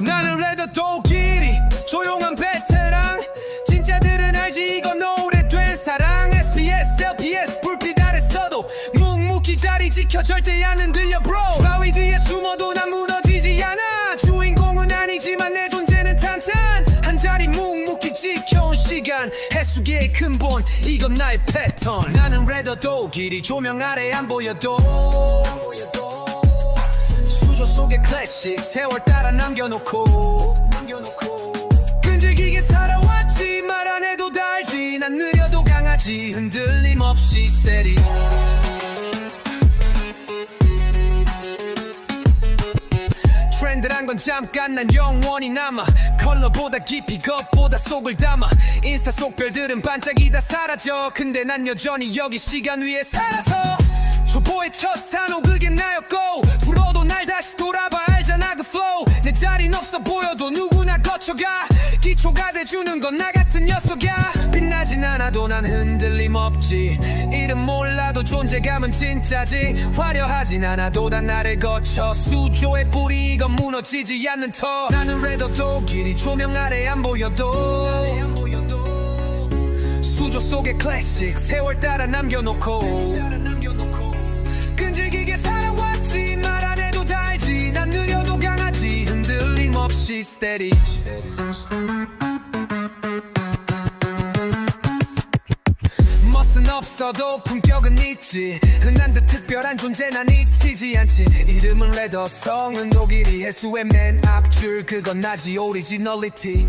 나는 레더 독일이 조용한 베테랑. 진짜들은 알지 이건 오래된 사랑. SBS, LPS 불빛 아래서도 묵묵히 자리 지켜 절대 안 흔들려 bro. 바위 뒤에 숨어도 난 무너지지 않아. 주인공은 아니지만 내 존재는 탄탄. 한 자리 묵묵히 지켜온 시간. 해수계의 근본 이건 나의 패턴. 나는 레더 독일이 조명 아래 안 보여도 속의 클래식 세월 따라 남겨놓고 끈질기게 살아왔지 말 안 해도 다 알지. 난 느려도 강하지 흔들림 없이 steady. 트렌드란 건 잠깐 난 영원히 남아. 컬러보다 깊이 겉보다 속을 담아. 인스타 속 별들은 반짝이다 사라져. 근데 난 여전히 여기 시간 위에 살아서. 초보의 첫 산호 그게 나였고 거쳐가 기초가 돼주는 건 나 같은 녀석이야. 빛나진 않아도 난 흔들림 없지. 이름 몰라도 존재감은 진짜지. 화려하진 않아도 다 나를 거쳐. 수조의 뿌리 이건 무너지지 않는 터. 나는 레더도 길이 조명 아래 안 보여도. 수조 속의 클래식 세월 따라 남겨놓고. 끈질기게 살아왔지 말 steady. 멋은 없어도 품격은 있지. 흔한 듯 특별한 존재 난 잊히지 않지. 이름은 레더 성은 독일이. 해수의 맨 앞줄 그건 나지 오리지널리티